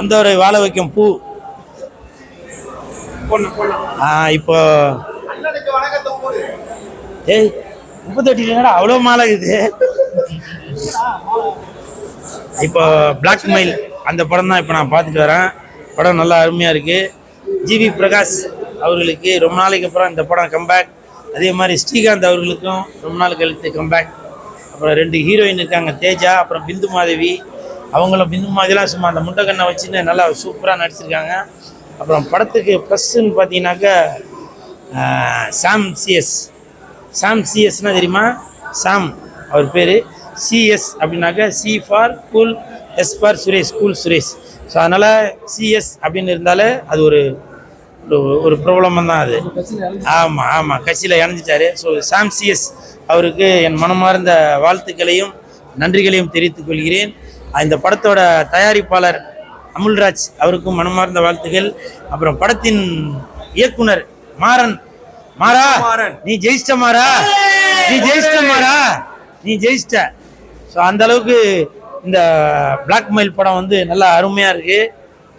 வந்தவரை வாழ வைக்கும் பூ. இப்போ ஏய் முப்பத்தெட்டு இல்லைங்கடா அவ்வளோ மாலை இது. இப்போ பிளாக் மெயில் அந்த படம் தான் இப்போ நான் பார்த்துட்டு வரேன். படம் நல்லா அருமையாக இருக்குது ஜிவி பிரகாஷ் அவர்களுக்கு ரொம்ப நாளைக்கு அப்புறம் இந்த படம் கம்பேக் அதே மாதிரி ஸ்ரீகாந்த் அவர்களுக்கும் ரொம்ப நாள் கழித்து கம்பேக் அப்புறம் ரெண்டு ஹீரோயின் இருக்காங்க தேஜா அப்புறம் பிந்து மாதவி. அவங்கள பிந்து மாதிரிலாம் சும்மா அந்த முண்டக்கண்ணை வச்சுன்னு நல்லா சூப்பராக நடிச்சிருக்காங்க. அப்புறம் படத்துக்கு ப்ளஸ்ன்னு பார்த்தீங்கன்னாக்கா சாம் சிஎஸ். சாம் சிஎஸ்னால் தெரியுமா? சாம் அவர் பேர். சிஎஸ் அப்படின்னாக்கா C for cool S for Suresh cool Suresh. So அதனால் சிஎஸ் அப்படின்னு இருந்தாலே அது ஒரு ஒரு- ஒரு ப்ராப்ளமாக தான் அது. ஆமாம் ஆமாம் கட்சியில் இணைஞ்சிட்டாரு. ஸோ சாம் சிஎஸ் அவருக்கு என் மனமார்ந்த வாழ்த்துக்களையும் நன்றிகளையும் தெரிவித்துக் கொள்கிறேன். இந்த படத்தோட தயாரிப்பாளர் அமுல்ராஜ் அவருக்கும் மனமார்ந்த வாழ்த்துக்கள் அப்புறம் படத்தின் இயக்குனர் மாறன். மாறா நீ ஜெயிச்சிட்ட மாறா. நீ ஜெயிச்சிட்ட மாறா. நீ ஜெயிச்சிட்ட. ஸோ அந்த அளவுக்கு இந்த பிளாக் மெயில் படம் வந்து நல்லா அருமையாக இருக்கு.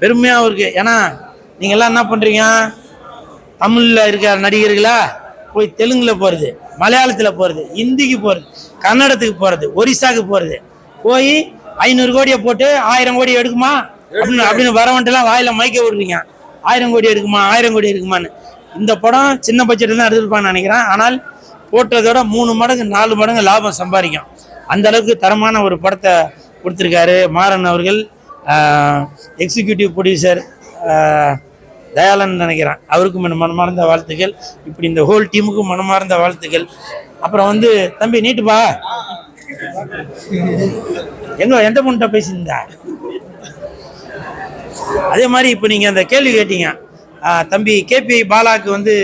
பெருமையாகவும் இருக்கு. ஏன்னா நீங்க எல்லாம் என்ன பண்றீங்க? தமிழ்ல இருக்கிற நடிகர்களா? போய் தெலுங்குல போறது மலையாளத்துல போறது ஹிந்திக்கு போறது கன்னடத்துக்கு போறது ஒரிசாக்கு போறது. போய் ஐநூறு கோடியை போட்டு ஆயிரம் கோடி எடுக்குமா? அப்படின்னு அப்படின்னு வரவன்ட்டுலாம் வாயில மயக்க விடுறீங்க. ஆயிரம் கோடி எடுக்குமா? ஆயிரம் கோடி எடுக்குமான்னு. இந்த படம் சின்ன பட்ஜெட்டில் தான் எடுத்துருப்பான்னு நினைக்கிறேன். ஆனால் போட்டதோட மூணு மடங்கு நாலு மடங்கு லாபம் சம்பாதிக்கும். அந்த அளவுக்கு தரமான ஒரு படத்தை கொடுத்துருக்காரு மாறன் அவர்கள். எக்ஸிக்யூட்டிவ் ப்ரொடியூசர் தயாளன் நினைக்கிறேன். அவருக்கும் என் மனமார்ந்த வாழ்த்துக்கள். இப்படி இந்த ஹோல் டீமுக்கும் மனமார்ந்த வாழ்த்துக்கள். அப்புறம் வந்து தம்பி நீட்டுப்பா எங்க எந்த பொண்ணுகிட்ட பேசியிருந்தா? அதே மாதிரி இப்போ நீங்கள் அந்த கேள்வி கேட்டீங்க. தம்பி கேபி பாலாக்கு வந்து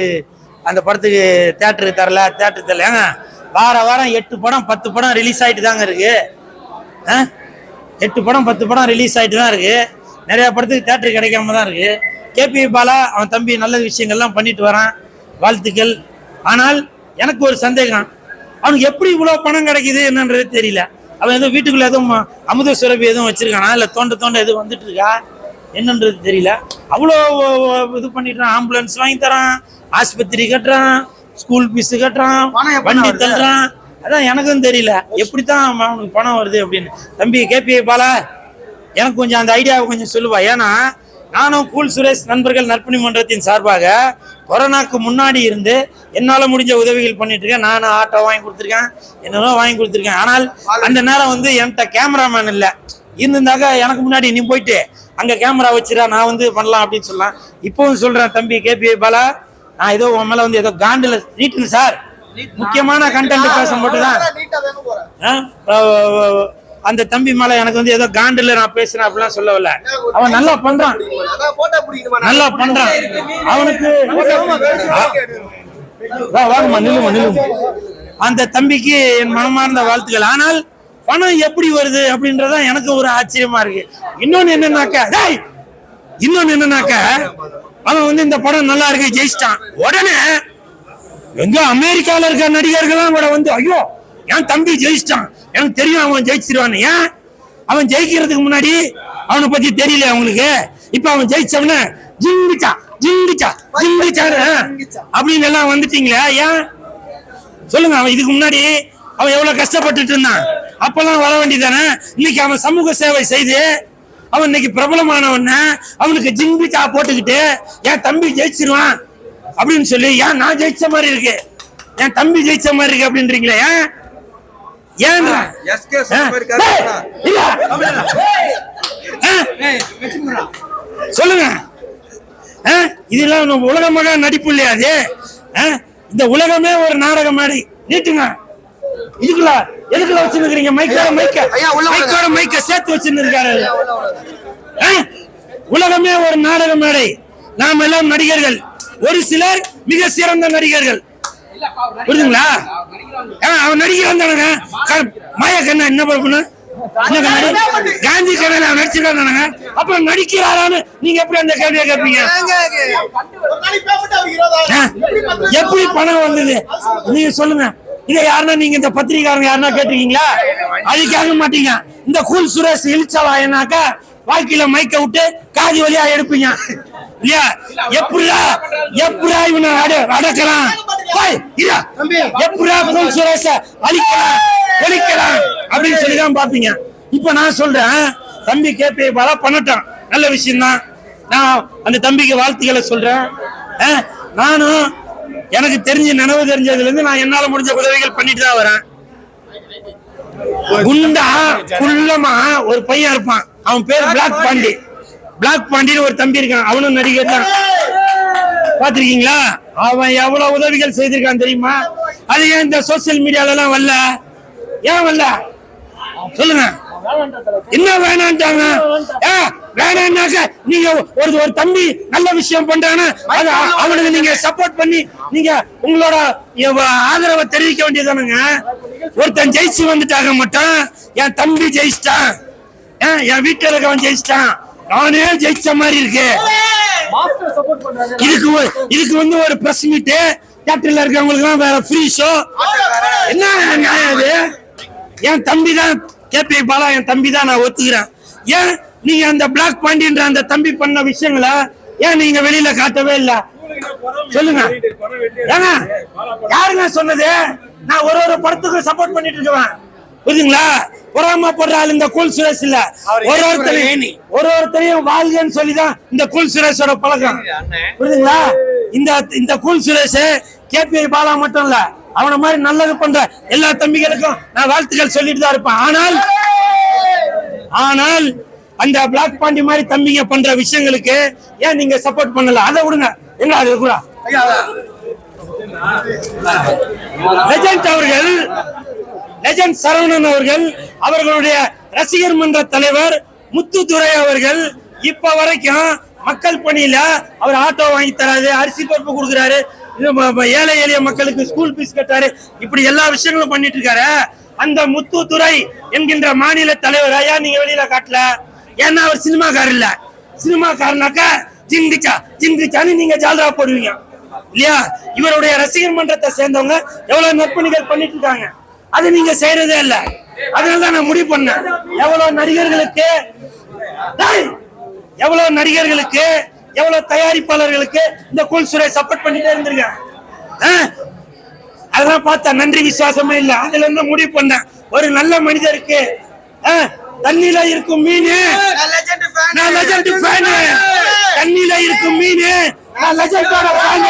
அந்த படத்துக்கு தேட்டரு தரல தேட்டரு தரல. ஏங்க வார வாரம் எட்டு படம் பத்து படம் ரிலீஸ் ஆகிட்டு தாங்க இருக்கு எட்டு படம் பத்து படம் ரிலீஸ் ஆகிட்டு தான் இருக்கு. நிறைய படத்துக்கு தேட்டர் கிடைக்காம தான் இருக்கு. கேபி பாலா அவன் தம்பி நல்ல விஷயங்கள்லாம் பண்ணிட்டு வரான். வாழ்த்துக்கள். ஆனால் எனக்கு ஒரு சந்தேகம். அவனுக்கு எப்படி இவ்வளோ பணம் கிடைக்குது என்னன்றது தெரியல. அவன் எதுவும் வீட்டுக்குள்ள எதுவும் அமுத சுரபி எதுவும் வச்சிருக்கானா? இல்லை தோண்ட தோண்ட எதுவும் வந்துட்டு இருக்கா என்னன்றது தெரியல. அவ்வளோ இது பண்ணிட்டான் ஆம்புலன்ஸ் வாங்கி தரான். ஆஸ்பத்திரி கட்டுறான். ஸ்கூல் ஃபீஸ் கட்டுறான். வண்டி தள்ளுறான். அதான் எனக்கும் தெரியல. எப்படித்தான் அவன் அவனுக்கு பணம் வருது அப்படின்னு. தம்பி கேபி பாலா. எனக்கு கொஞ்சம் அந்த ஐடியாவை கொஞ்சம் சொல்லுவா. ஏன்னா நானும் கூல் சுரேஷ் நண்பர்கள் நற்பணி மன்றத்தின் சார்பாக கொரோனாக்கு முன்னாடி இருந்து என்னால் முடிஞ்ச உதவிகள் பண்ணிட்டு இருக்கேன். நானும் ஆட்டோ வாங்கி கொடுத்துருக்கேன். என்னென்னோ வாங்கி கொடுத்துருக்கேன். ஆனால் அந்த நேரம் வந்து என்கிட்ட கேமராமேன் இல்லை. இருந்திருந்தாக்க எனக்கு முன்னாடி நீ போயிட்டு அங்கே கேமரா வச்சிரா நான் வந்து பண்ணலாம் அப்படின்னு சொல்லலாம் இப்பவும் சொல்கிறேன் தம்பி கேபி பாலா நான் ஏதோ உன் மேலே வந்து ஏதோ காண்டில் நீட்டுங்க சார். முக்கியமான கண்டென்ட் பேச மட்டும் தான் அந்த தம்பி மேல எனக்கு வந்து ஏதோ காண்டுல நான் பேசுறேன் அப்படிலாம் சொல்லவில்ல. அவன் நல்லா பண்றான். நல்லா பண்றான். அவனுக்கு வா, வாங்கம்மா நில்லுமா நில்லுமா அந்த தம்பிக்கு என் மனமார்ந்த வாழ்த்துக்கள். ஆனால் பணம் எப்படி வருது அப்படின்றதான் எனக்கு ஒரு ஆச்சரியமா இருக்கு. இன்னொன்னு என்னன்னாக்க டேய் இன்னொன்னு என்னன்னாக்க அவன் வந்து இந்த படம் நல்லா இருக்கு ஜெயிச்சிட்டான். உடனே எங்க அமெரிக்கால இருக்க நடிகர்கள்லாம் கூட வந்து ஐயோ என் தம்பி ஜெயிச்சிட்டான். எனக்கு தெரியும் அவன் ஜெயிச்சிருவான்னு. ஏன்? அவன் ஜெயிக்கிறதுக்கு முன்னாடி அவனை பத்தி தெரியல அவங்களுக்கு இப்ப அவன் ஜெயிச்சவன ஜிங்கிச்சா ஜிங்கிச்சா ஜிங்கிச்சா அப்படின்னு எல்லாம் வந்துட்டீங்களே ஏன்? சொல்லுங்க அவன் இதுக்கு முன்னாடி அவன் எவ்வளவு கஷ்டப்பட்டுட்டு இருந்தான். அப்பெல்லாம் வர வேண்டியதானே இன்னைக்கு அவன் சமூக சேவை செய்து அவன் இன்னைக்கு பிரபலமானவன அவனுக்கு ஜிங்கிச்சா போட்டுக்கிட்டு என் தம்பி ஜெயிச்சிருவான் அப்படின்னு சொல்லி ஏன் நான் ஜெயிச்ச மாதிரி இருக்கு? என் தம்பி ஜெயிச்ச மாதிரி இருக்கு அப்படின்றீங்களே ஏன்? ஏன்றா எஸ்கே? சொல்லுங்க? இதெல்லாம் நம்ம உலகமாக நடிப்பு இல்லையா அது? இந்த உலகமே ஒரு நாடக மேடை நீட்டுங்க. இதுக்குள்ள எதுக்குள்ள வச்சிருக்கீங்க மைக்கோட மைக்க. மைக்கோட மைக்க சேர்த்து வச்சிருக்காரு உலகமே ஒரு நாடக மேடை நாம் எல்லாம் நடிகர்கள். ஒரு சிலர் மிக சிறந்த நடிகர்கள். புரியுதுங்களா அவன் நடிகர் தானுங்க மாயா கண்ணா என்ன பண்ணு? காந்தி அவன் நடிச்சிருக்காங்க அப்புறம் நடிக்கிறாரான்னு நீங்க எப்படி அந்த கேள்வியை கேட்பீங்க? எப்படி பணம் வந்தது? நீங்க சொல்லுங்க. இதை யாருன்னா நீங்க இந்த பத்திரிக்காரங்க யாருன்னா கேட்டிருக்கீங்களா? அது கேட்க மாட்டீங்க. இந்த கூல் சுரேஷ் இழிச்சவாயனாக்கா வாழ்க்கையில மைக்க விட்டு காதி வழியா எடுப்பீங்க. இல்லையா? எப்படிடா எப்படிடா இவனை அட அடக்கலாம்? எப்படிடா பொன் சுரேஷ அழிக்கலாம் ஒழிக்கலாம் அப்படின்னு சொல்லி தான் பாப்பீங்க இப்ப நான் சொல்றேன் தம்பி கேபி பாலா பண்ணட்டும். நல்ல விஷயம் தான் நான் அந்த தம்பிக்கு வாழ்த்துக்களை சொல்றேன். நானும் எனக்கு தெரிஞ்ச நினைவு தெரிஞ்சதுல இருந்து நான் என்னால முடிஞ்ச உதவிகள் பண்ணிட்டு தான் வரேன். குண்டா குள்ளமா ஒரு பையன் இருப்பான். அவன் பேர் பிளாக் பாண்டி. பிளாக் பாண்டின்னு ஒரு தம்பி இருக்கான். அவனும் நடிகர் தான் பாத்திருக்கீங்களா அவன் எவ்வளவு உதவிகள் செய்திருக்கான் தெரியுமா? அது ஏன் இந்த சோசியல் மீடியால எல்லாம் வரல? ஏன் வரல? சொல்லுங்க. என்ன வேணான்ட்டாங்க? ஏ, நீங்க ஒரு ஒரு தம்பி நல்ல விஷயம் பண்றானா? அது அவனுக்கு நீங்க சப்போர்ட் பண்ணி நீங்க உங்களோட ஆதரவை தெரிவிக்க வேண்டியதானுங்க ஒருத்தன் ஜெயிச்சு வந்துட்டாங்க மட்டும் என் தம்பி ஜெயிச்சிட்டான். என் வீட்டில் இருக்கவன் ஜெயிச்சிட்டான். நானே ஜெயிச்ச மாதிரி இருக்கு. இதுக்கு இதுக்கு வந்து ஒரு பிரஸ் மீட் தியேட்டர்ல இருக்கவங்களுக்கு வேற ஃப்ரீ ஷோ என்ன நியாயம் அது? என் தம்பி தான் கேபி பாலா என் தம்பி தான் நான் ஒத்துக்கிறேன். ஏன்? நீங்க அந்த பிளாக் பாண்டியன்ற அந்த தம்பி பண்ண விஷயங்களை ஏன் நீங்க வெளியில காட்டவே இல்ல? சொல்லுங்க. ஏங்க யாருங்க சொன்னது? நான் ஒரு ஒரு படத்துக்கும் சப்போர்ட் பண்ணிட்டு இருக்கேன் புரியுதுங்களா? பொறாம போடுற ஆள் இந்த கூல் சுரேஷ் இல்ல. ஒரு ஒருத்தரையும் ஒரு ஒருத்தரையும் வாழ்கன்னு சொல்லிதான் இந்த கூல் சுரேஷோட பழக்கம். புரியுதுங்களா? இந்த இந்த கூல் சுரேஷ் கேபிஐ பாலா மட்டும் இல்ல அவன மாதிரி நல்லது பண்ற எல்லா தம்பிகளுக்கும் நான் வாழ்த்துக்கள் சொல்லிட்டு தான் இருப்பேன். ஆனால் ஆனால் அந்த பிளாக் பாண்டி மாதிரி தம்பிங்க பண்ற விஷயங்களுக்கு ஏன் நீங்க சப்போர்ட் பண்ணல? அதை விடுங்க. எங்க அது கூட அவர்கள் லெஜண்ட் சரவணன் அவர்கள் அவர்களுடைய ரசிகர் மன்ற தலைவர் முத்துதுரை அவர்கள் இப்ப வரைக்கும் மக்கள் பணியில அவர் ஆட்டோ வாங்கி தராரு அரிசி பருப்பு கொடுக்குறாரு ஏழை எளிய மக்களுக்கு ஸ்கூல் ஃபீஸ் கட்டாரு இப்படி எல்லா விஷயங்களும் பண்ணிட்டு இருக்காரு. அந்த முத்துத்துறை என்கின்ற மாநில தலைவர் ஐயா நீங்க வெளியில காட்டல. ஏன்னா அவர் சினிமாக்காரர் இல்ல. சினிமாக்காரனாக்கா ஜிங்கிச்சா ஜிங்கிச்சான்னு நீங்க ஜால்ரா போடுவீங்க. இல்லையா? இவருடைய ரசிகர் மன்றத்தை சேர்ந்தவங்க எவ்வளவு நற்பணிகள் பண்ணிட்டு இருக்காங்க. அது நீங்க செய்யறதே இல்ல. அதனால தான் நான் முடிவு பண்ணேன். எவ்வளவு நடிகர்களுக்கு எவ்வளவு நடிகர்களுக்கு எவ்வளவு தயாரிப்பாளர்களுக்கு இந்த கூல் சுரை சப்போர்ட் பண்ணிட்டே இருந்திருக்கேன்? அதெல்லாம் பார்த்தா நன்றி விசுவாசமே இல்ல. அதுல இருந்து முடிவு பண்ணேன். ஒரு நல்ல மனிதருக்கு தண்ணியில இருக்கும் மீன். நான் லெஜண்ட் ஃபேன் தண்ணியில இருக்கும் மீன். நான் லெஜண்டோட ஃபேன்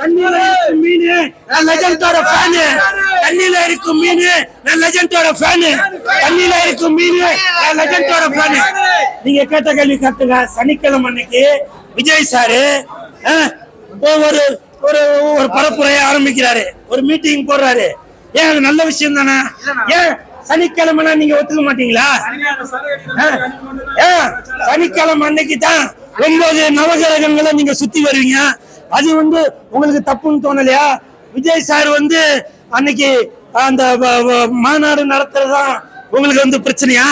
தண்ணியில இருக்கும் மீன். நான் லெஜண்டோட ஃபேன். தண்ணியில இருக்கும் மீன். நான் லெஜண்டோட ஃபேன். தண்ணியில இருக்கும் மீன். நான் லெஜண்டோட ஃபேன். நீங்க கேட்ட கேள்வி கட்டுங்க. சனிக்கிழமை அன்னைக்கு விஜய் சாரு ஒரு ஒரு ஒரு பரப்புரையை ஆரம்பிக்கிறாரு. ஒரு மீட்டிங் போடுறாரு. ஏன் அது நல்ல விஷயம் தானே? ஏன் சனிக்கிழமைனா நீங்க ஒத்துக்க மாட்டீங்களா? ஆ? ஆ, சனிக்கிழமை அன்னைக்கு தான் ஒன்பது நவகிரகங்களை நீங்க சுத்தி வருவீங்க? அது வந்து உங்களுக்கு தப்புன்னு தோணலையா? விஜய் சார் வந்து அன்னைக்கு அந்த வ- மாநாடு நடத்துறதுதான் உங்களுக்கு வந்து பிரச்சனையா?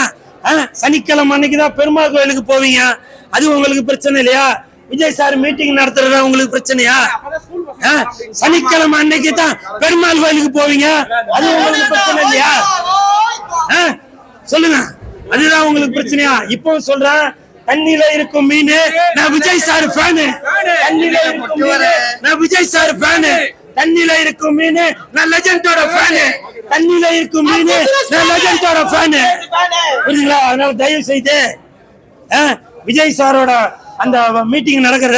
ஆ, சனிக்கிழமை அன்னைக்கு தான் பெருமாள் கோயிலுக்கு போவீங்க. அது உங்களுக்கு பிரச்சனை இல்லையா? விஜய் சார் மீட்டிங் நடத்துறதா உங்களுக்கு பிரச்சனையா? ஆ, சனிக்கிழமை அன்னைக்கு தான் பெருமாள் கோயிலுக்கு போவீங்க. அது உங்களுக்கு பிரச்சனை இல்லையா? ஆ? சொல்லுங்க. அதுதான் உங்களுக்கு பிரச்சனையா? இப்போ சொல்றேன். தண்ணியில இருக்கும் மீன். நான் விஜய் சார் ஃபேனு தண்ணியில இருக்கும் மீன். நான் விஜய் சார் ஃபேனு தண்ணியில இருக்கும் மீன். நான் லெஜண்டோட ஃபேனு தண்ணியில இருக்கும் மீன். நான் லெஜண்டோட ஃபேனு புரியுதுங்களா? அதனால தயவு செய்து விஜய் சாரோட அந்த மீட்டிங் நடக்கிற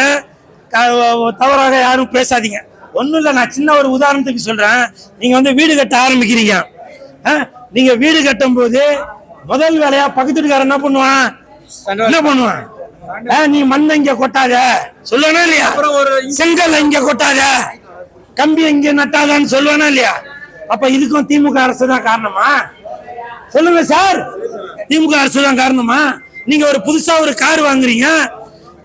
தவறாக யாரும் பேசாதீங்க. ஒண்ணும் இல்ல நான் சின்ன ஒரு உதாரணத்துக்கு சொல்றேன். நீங்க வந்து வீடு கட்ட ஆரம்பிக்கிறீங்க. ஆ, நீங்க வீடு கட்டும் போது முதல் வேலையா பக்கத்து வீட்டுக்காரன் என்ன பண்ணுவான்? என்ன பண்ணுவான்? நீ மண்ணை இங்க கொட்டாத. சொல்லுவானா இல்லையா? செங்கல் இங்க கொட்டாத. கம்பி இங்க நட்டாதான்னு சொல்லுவானா இல்லையா? அப்ப இதுக்கும் திமுக அரசு தான் காரணமா? சொல்லுங்க சார். திமுக அரசு தான் காரணமா? நீங்க ஒரு புதுசா ஒரு கார் வாங்குறீங்க.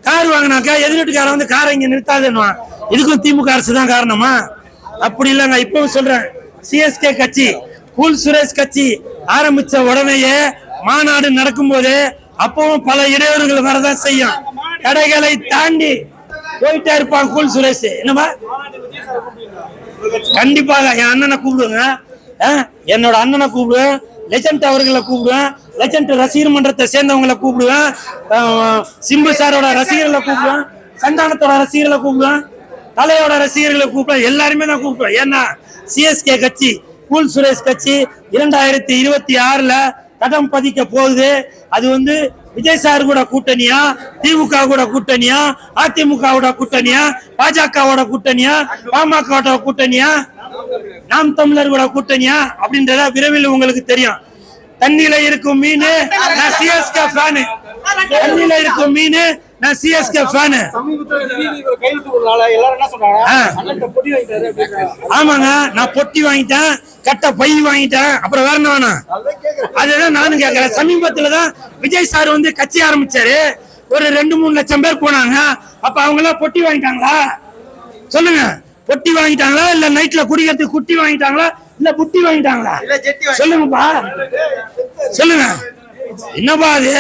கார் வாங்கினாக்கா எதிர் வீட்டுக்காரன் வந்து காரை இங்க நிறுத்தாதுன்னுவான் இதுக்கும் திமுக அரசு தான் காரணமா? அப்படி இல்லைங்க இப்பவும் சொல்றேன். சிஎஸ்கே கட்சி கூல் சுரேஷ் கட்சி ஆரம்பிச்ச உடனேயே மாநாடு நடக்கும்போது அப்பவும் பல இடையூறுகள் வரதான் செய்யும். தடைகளை தாண்டி போயிட்டே இருப்பான் கூல் சுரேஷ். என்னமா கண்டிப்பாக என் அண்ணனை கூப்பிடுங்க. ஆ, என்னோட அண்ணனை கூப்பிடுவேன். லெஜண்ட் அவர்களை கூப்பிடுவேன். லெஜண்ட் ரசிகர் மன்றத்தை சேர்ந்தவங்களை கூப்பிடுவேன். சிம்பு சாரோட ரசிகர்களை கூப்பிடுவேன். சந்தானத்தோட ரசிகர்களை கூப்பிடுவேன். தலையோட ரசிகர்களை கூப்பிடுவேன். எல்லாருமே நான் கூப்பிடுவேன். ஏன்னா சிஎஸ்கே கட்சி கூல் சுரேஷ் கட்சி இரண்டாயிரத்தி இருபத்தி ஆறுல கதம் பதிக்க போகுது. அது வந்து விஜய் சார் கூட கூட்டணியா திமுக கூட கூட்டணியா அதிமுகவோட கூட்டணியா பாஜகவோட கூட்டணியா பாமகவோட கூட்டணியா நாம் தமிழர் கூட கூட்டணியா அப்படின்றத விரைவில் உங்களுக்கு தெரியும். தண்ணியில இருக்கும் மீன் நான் சிஎஸ்கே ஃபேனு தண்ணியில இருக்கும் மீன் நான் சிஎஸ்கே ஃபேனு ஆமாங்க நான் பொட்டி வாங்கிட்டேன் கட்ட பை வாங்கிட்டேன் அப்புறம் வேற என்ன வேணும்? அதுதான் நானும் கேட்கறேன் சமீபத்துல தான் விஜய் சார் வந்து கட்சி ஆரம்பிச்சாரு. ஒரு ரெண்டு மூணு லட்சம் பேர் போனாங்க. அப்ப அவங்க எல்லாம் பொட்டி வாங்கிட்டாங்களா? சொல்லுங்க. பொட்டி வாங்கிட்டாங்களா? இல்ல நைட்ல குடிக்கிறதுக்கு குட்டி வாங்கிட்டாங்களா? இல்ல புட்டி வாங்கிட்டாங்களா? சொல்லுங்கப்பா. சொல்லுங்க. என்னப்பா அது?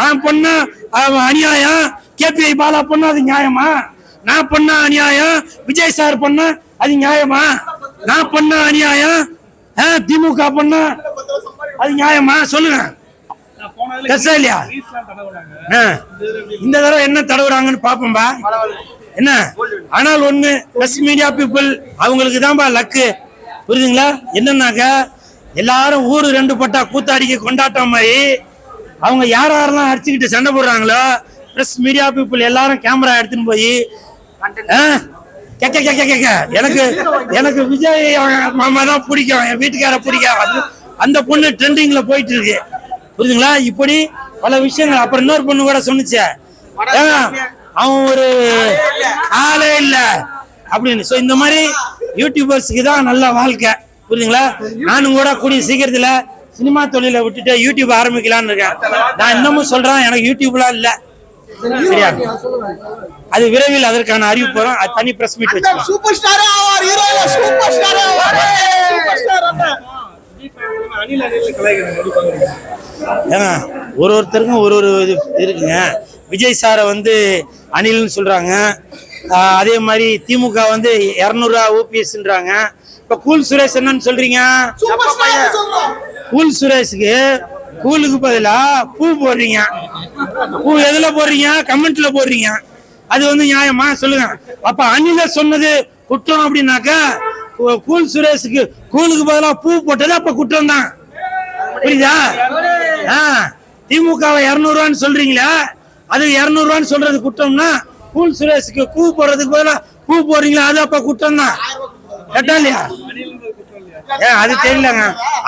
நான் பண்ண? அநியாயம். கேபிஐ பாலா பண்ண அது நியாயமா? நான் பண்ண அநியாயம் விஜய் சார் பண்ண அது நியாயமா? நான் பண்ண அநியாயம் திமுக பண்ண அது நியாயமா? சொல்லுங்க. இல்லையா? ஆ. இந்த தடவை என்ன தடவுறாங்கன்னு பாப்போம்பா என்ன? ஆனால் ஒண்ணு பிரஸ் மீடியா பீப்புள் அவங்களுக்கு தான்பா லக்கு புரியுதுங்களா? என்னன்னாக்க எல்லாரும் ஊரு ரெண்டு பட்டா கூத்தாடிக்கு கொண்டாட்டம் மாதிரி அவங்க யார் யாரெல்லாம் அடிச்சுக்கிட்டு சண்டை போடுறாங்களோ பிரஸ் மீடியா பீப்புள் எல்லாரும் கேமரா எடுத்துன்னு போய் ஆ, கேக்க கேக்க கேக்க எனக்கு எனக்கு விஜய் மாமா தான் பிடிக்கும். என் வீட்டுக்கார பிடிக்கும். அந்த பொண்ணு ட்ரெண்டிங்ல போயிட்டு இருக்கு. புரியுதுங்களா? இப்படி பல விஷயங்கள். அப்புறம் இன்னொரு பொண்ணு கூட சொன்னுச்சே. அவன் ஒரு ஆளே இல்ல. அப்படின்னு. சோ இந்த மாதிரி யூடியூபர்ஸ்க்கு தான் நல்ல வாழ்க்கை. புரியுதுங்களா? நானும் கூட கூடிய சீக்கிரத்துல சினிமா தொழிலை விட்டுட்டு யூடியூப் ஆரம்பிக்கலாம்னு இருக்கேன். நான் இன்னமும் சொல்றேன் எனக்கு யூடியூப்லாம் இல்ல. சரியா? அது விரைவில் அதற்கான அறிவிப்பு வரும். அது தனி பிரஸ் மீட் வச்சுக்கலாம். சூப்பர் ஸ்டாரே ஆவார் ஹீரோல சூப்பர் ஸ்டாரே ஆவார். சூப்பர் ஸ்டார் ஏங்க ஒரு ஒருத்தருக்கும் ஒரு ஒரு இது இருக்குங்க. விஜய் சாரை வந்து அனில்னு சொல்றாங்க. ஆஹ் அதே மாதிரி திமுக வந்து இரநூறுவா ஓபிஎஸ்ன்றாங்க. இப்ப கூல் சுரேஷ் என்னன்னு சொல்றோம். கூல் சுரேஷுக்கு கூலுக்கு பதிலா பூ போடுறீங்க. பூ எதுல போடுறீங்க? கமெண்ட்ல போடுறீங்க. அது வந்து நியாயமா? சொல்லுங்க. அப்ப அணில சொன்னது குற்றம் அப்படின்னாக்கா கூல் சுரேஷுக்கு கூலுக்கு பதிலா பூ போட்டது அப்ப குற்றம் தான் புரியுதா? ஆ, திமுகவை இருநூறுவான்னு சொல்றீங்களா அது இருநூறுவான்னு சொல்றது குற்றம்னா கூல் சுரேஷுக்கு பூ போடுறதுக்கு பதிலா பூ போடுறீங்களா அது அப்ப குற்றம் தான் கேட்டா இல்லையா? ஏன் அது தெரியலங்க.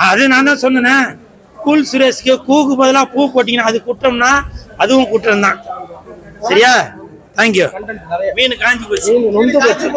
அது நான் தான் சொன்னேனே. கூல் சுரேஷ்க்கு கூக்கு பதிலா பூ போட்டீங்கன்னா அது குற்றம்னா அதுவும் குற்றம் தான் சரியா தேங்க்யூ மீன் காஞ்சி போச்சு.